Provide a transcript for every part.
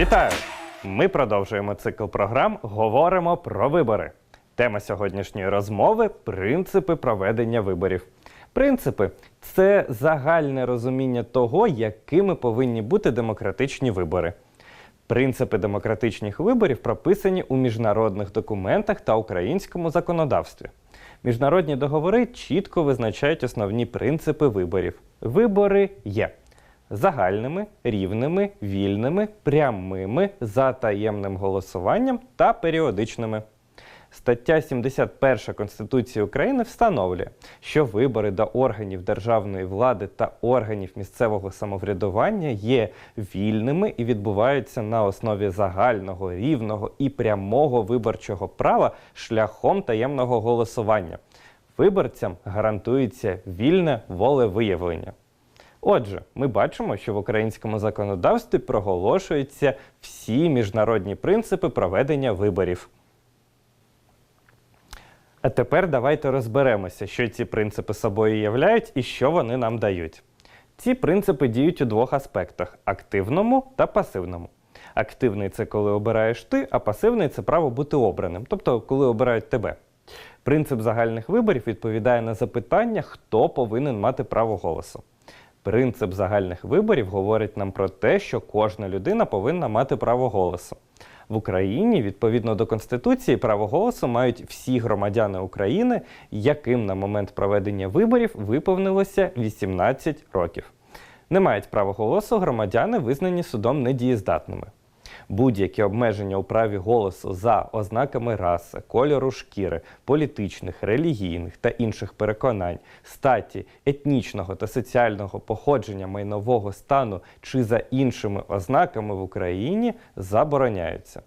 Вітаю! Ми продовжуємо цикл програм Говоримо про вибори. Тема сьогоднішньої розмови принципи проведення виборів. Принципи це загальне розуміння того, якими повинні бути демократичні вибори. Принципи демократичних виборів прописані у міжнародних документах та українському законодавстві. Міжнародні договори чітко визначають основні принципи виборів. Вибори є загальними, рівними, вільними, прямими, за таємним голосуванням та періодичними. Стаття 71 Конституції України встановлює, що вибори до органів державної влади та органів місцевого самоврядування є вільними і відбуваються на основі загального, рівного і прямого виборчого права шляхом таємного голосування. Виборцям гарантується вільне волевиявлення. Отже, ми бачимо, що в українському законодавстві проголошуються всі міжнародні принципи проведення виборів. А тепер давайте розберемося, що ці принципи собою являють і що вони нам дають. Ці принципи діють у двох аспектах: активному та пасивному. Активний це коли обираєш ти, а пасивний це право бути обраним, тобто коли обирають тебе. Принцип загальних виборів відповідає на запитання, хто повинен мати право голосу. Принцип загальних виборів говорить нам про те, що кожна людина повинна мати право голосу. В Україні, відповідно до Конституції, право голосу мають всі громадяни України, яким на момент проведення виборів виповнилося 18 років. Не мають права голосу громадяни, визнані судом недієздатними. Будь-які обмеження у праві голосу за ознаками раси, кольору шкіри, політичних, релігійних та інших переконань, статі, етнічного та соціального походження майнового стану чи за іншими ознаками в Україні забороняються.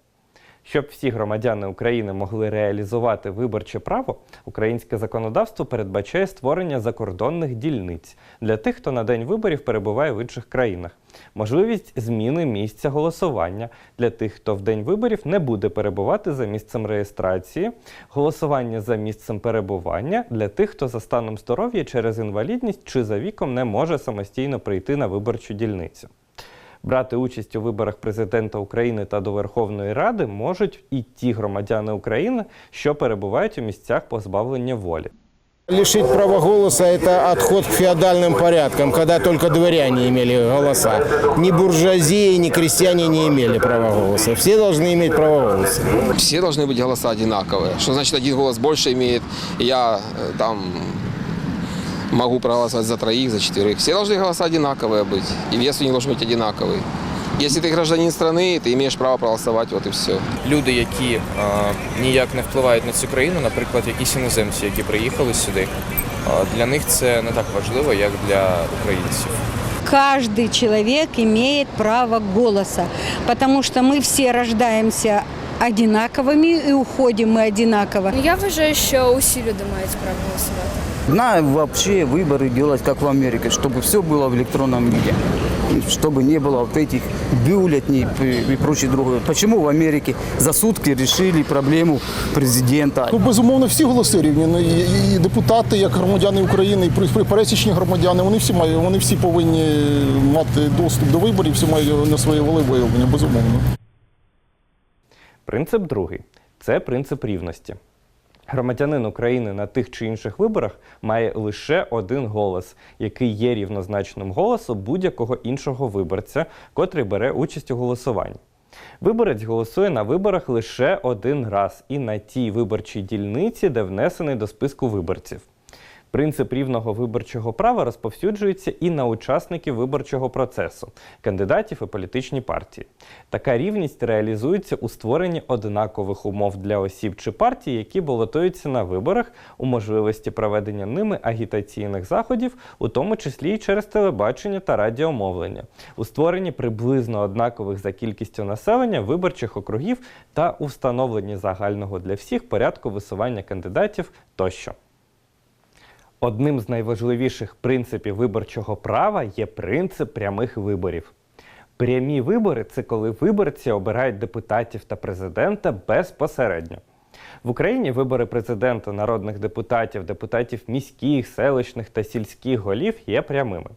Щоб всі громадяни України могли реалізувати виборче право, українське законодавство передбачає створення закордонних дільниць для тих, хто на день виборів перебуває в інших країнах, можливість зміни місця голосування для тих, хто в день виборів не буде перебувати за місцем реєстрації, голосування за місцем перебування для тих, хто за станом здоров'я через інвалідність чи за віком не може самостійно прийти на виборчу дільницю Брати участь у виборах президента України та до Верховної Ради можуть і ті громадяни України, що перебувають у місцях позбавлення волі. Лишить права голоса – это отход к феодальным порядкам, когда только дворяне имели голоса. Ни буржуазия, ни крестьяне не имели права голоса. Все должны иметь право голоса. Все должны быть голоса одинаковые. Что значит один голос больше имеет, и я э, там могу проголосовать за троих, за четверых. Все должны голоса одинаковые быть, и вес у них должен быть одинаковый. Если ты гражданин страны, ты имеешь право проголосовать, вот и все. люди, які е, ніяк не впливають на цю країну, наприклад, якісь іноземці, які приїхали сюди, е, для них це не так важливо, як для українців. Каждый человек имеет право голоса, потому что мы все рождаемся одинаковыми и уходим мы одинаково. Ну, Я вважаю, що усі люди мають право голосувати. Надо вообще выборы делать, как в Америке, чтобы все было в электронном виде. И Чтобы не было вот этих бюллетней и и прочее другое. Почему в Америке за сутки решили проблему президента? Ну, безумовно, всі голоси рівні. Ну, і, і- і депутати, як громадяни України, і при- при- пересічні громадяни, вони всі мають, вони всі повинні мати доступ до виборів, всі мають на своє волевиявлення, безумовно. Принцип другий це принцип рівності. Громадянин України на тих чи інших виборах має лише один голос, який є рівнозначним голосу будь-якого іншого виборця, котрий бере участь у голосуванні. Виборець голосує на виборах лише один раз і на тій виборчій дільниці, де внесений до списку виборців. Принцип рівного виборчого права розповсюджується і на учасників виборчого процесу, кандидатів і політичні партії. Така рівність реалізується у створенні однакових умов для осіб чи партій, які балотуються на виборах, у можливості проведення ними агітаційних заходів, у тому числі і через телебачення та радіомовлення, у створенні приблизно однакових за кількістю населення виборчих округів та у встановленні загального для всіх порядку висування кандидатів тощо. Одним з найважливіших принципів виборчого права є принцип прямих виборів. Прямі вибори це коли виборці обирають депутатів та президента безпосередньо. В Україні вибори президента, народних депутатів, депутатів міських, селищних та сільських голів є прямими.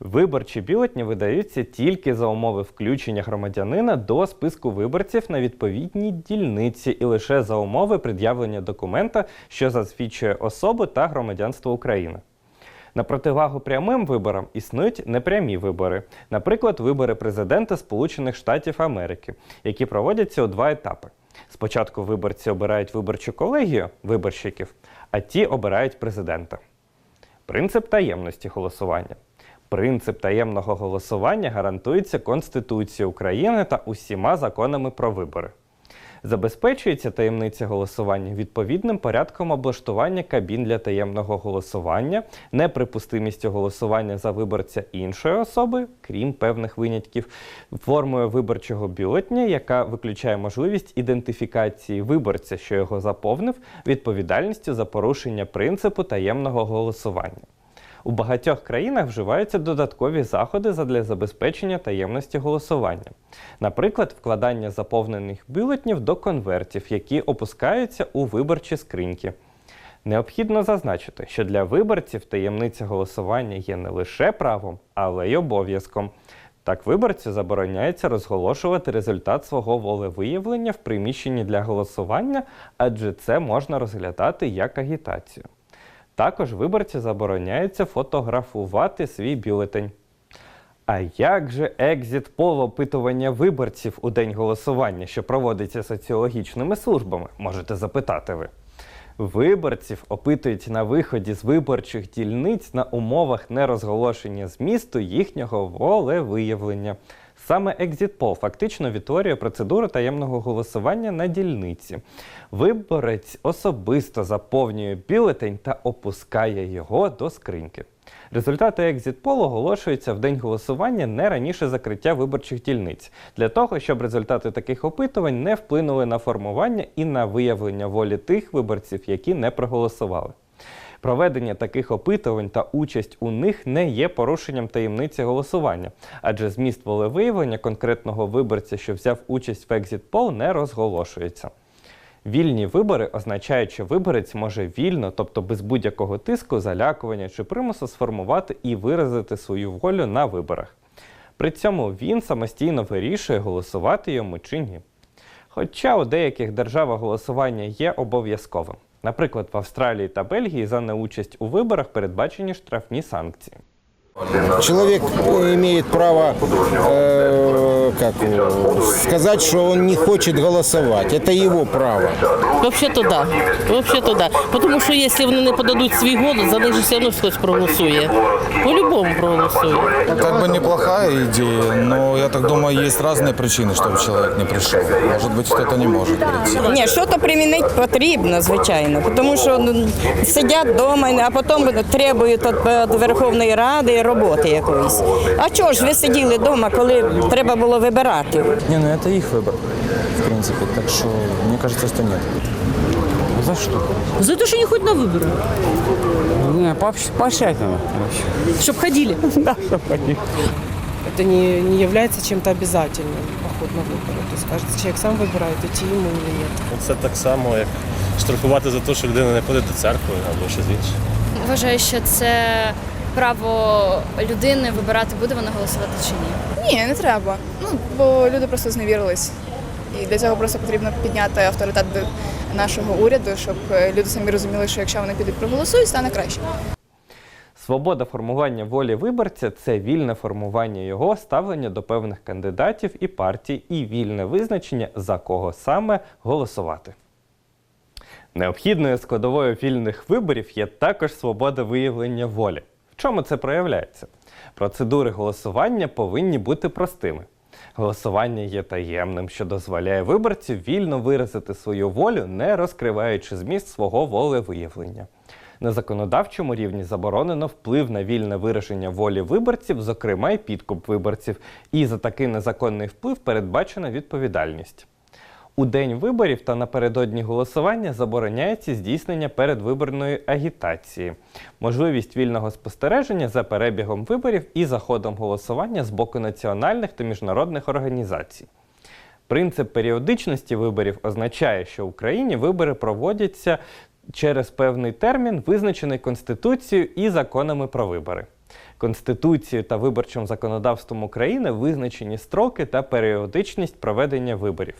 Виборчі бюлетні видаються тільки за умови включення громадянина до списку виборців на відповідній дільниці і лише за умови пред'явлення документа, що засвідчує особу та громадянство України. На противагу прямим виборам існують непрямі вибори, наприклад, вибори президента Сполучених Штатів Америки, які проводяться у два етапи. Спочатку виборці обирають виборчу колегію виборщиків, а ті обирають президента. Принцип таємності голосування. Принцип таємного голосування гарантується Конституцією України та усіма законами про вибори. Забезпечується таємниця голосування відповідним порядком облаштування кабін для таємного голосування, неприпустимістю голосування за виборця іншої особи, крім певних винятків, формою виборчого бюлетня, яка виключає можливість ідентифікації виборця, що його заповнив, відповідальністю за порушення принципу таємного голосування. У багатьох країнах вживаються додаткові заходи задля забезпечення таємності голосування. Наприклад, вкладання заповнених бюлетнів до конвертів, які опускаються у виборчі скриньки. Необхідно зазначити, що для виборців таємниця голосування є не лише правом, але й обов'язком. Так, виборцю забороняється розголошувати результат свого волевиявлення в приміщенні для голосування, адже це можна розглядати як агітацію. Також виборці забороняється фотографувати свій бюлетень. А як же екзит пол опитування виборців у день голосування, що проводиться соціологічними службами, можете запитати ви. Виборців опитують на виході з виборчих дільниць на умовах нерозголошення змісту їхнього волевиявлення. Саме екзит-пол фактично відтворює процедуру таємного голосування на дільниці. Виборець особисто заповнює бюлетень та опускає його до скриньки. Результати екзит-полу оголошуються в день голосування не раніше закриття виборчих дільниць, для того, щоб результати таких опитувань не вплинули на формування і на виявлення волі тих виборців, які не проголосували. Проведення таких опитувань та участь у них не є порушенням таємниці голосування, адже зміст волевиявлення конкретного виборця, що взяв участь в екзит-пол, не розголошується. Вільні вибори означають, що виборець може вільно, тобто без будь-якого тиску, залякування чи примусу сформувати і виразити свою волю на виборах. При цьому він самостійно вирішує, голосувати йому чи ні. Хоча у деяких державах голосування є обов'язковим. Наприклад, в Австралії та Бельгії за неучасть у виборах передбачені штрафні санкції. Человек имеет право э, как, его, сказать, что он не хочет голосовать. Это его право. Вообще-то да. Вообще-то да. Тому що якщо вони не подадуть свій голос, за них же все одно хтось проголосує. По-любому проголосує. Как бы неплохая идея, но я так думаю, есть разные причины, чтобы человек не пришел. Может быть, кто-то не может прийти. Ні, що то примінити потрібно, звичайно, тому що ну, сидять вдома, а потім требують від Верховної Ради роботи якоїсь. А чого ж ви сиділи вдома, коли треба було вибирати? Не, ну это их выбор, в принципе, так что мне кажется, что нет. За что? За те, що не ходять на вибори. Не, пообщать надо. Щоб ходили. это не, не является чем-то обязательным поход на выборы. То есть каждый человек сам выбирает, идти ему или нет. Це так само, як штрафувати за те, що людина не ходить до церкви або щось інше. Вважаю, що це право людини вибирати, буде вона голосувати чи ні. Ні, не треба. Ну, бо люди просто зневірились. І для цього просто потрібно підняти авторитет нашого уряду, щоб люди самі розуміли, що якщо вони підуть проголосують, стане краще. Свобода формування волі виборця це вільне формування його ставлення до певних кандидатів і партій, і вільне визначення, за кого саме голосувати. Необхідною складовою вільних виборів є також свобода виявлення волі. Чому це проявляється? Процедури голосування повинні бути простими. Голосування є таємним, що дозволяє виборцю вільно виразити свою волю, не розкриваючи зміст свого волевиявлення. На законодавчому рівні заборонено вплив на вільне вираження волі виборців, зокрема й підкуп виборців, і за такий незаконний вплив передбачена відповідальність. У день виборів та напередодні голосування забороняється здійснення передвиборної агітації, можливість вільного спостереження за перебігом виборів і за ходом голосування з боку національних та міжнародних організацій. Принцип періодичності виборів означає, що в Україні вибори проводяться через певний термін, визначений Конституцією і законами про вибори. Конституцією та виборчим законодавством України визначені строки та періодичність проведення виборів.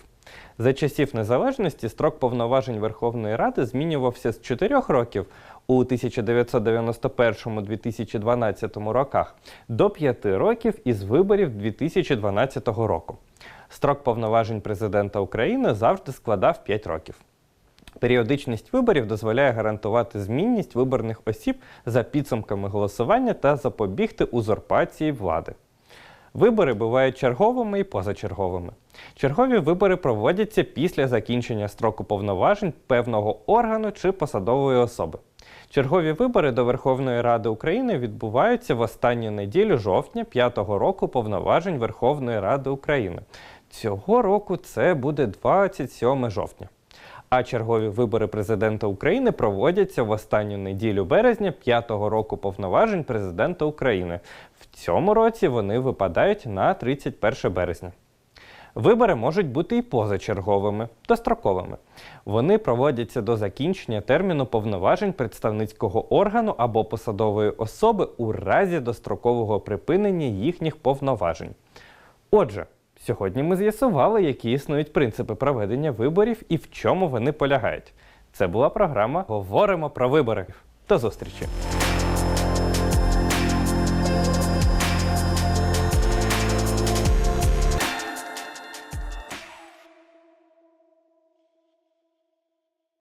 За часів незалежності строк повноважень Верховної Ради змінювався з 4 років у 1991-2012 роках до 5 років із виборів 2012 року. Строк повноважень президента України завжди складав 5 років. Періодичність виборів дозволяє гарантувати змінність виборних осіб за підсумками голосування та запобігти узурпації влади. Вибори бувають черговими і позачерговими. Чергові вибори проводяться після закінчення строку повноважень певного органу чи посадової особи. Чергові вибори до Верховної Ради України відбуваються в останню неділю жовтня п'ятого року повноважень Верховної Ради України. Цього року це буде 27 жовтня. А чергові вибори президента України проводяться в останню неділю березня п'ятого року повноважень президента України. В цьому році вони випадають на 31 березня. Вибори можуть бути і позачерговими, достроковими. Вони проводяться до закінчення терміну повноважень представницького органу або посадової особи у разі дострокового припинення їхніх повноважень. Отже, сьогодні ми з'ясували, які існують принципи проведення виборів і в чому вони полягають. Це була програма Говоримо про вибори. До зустрічі!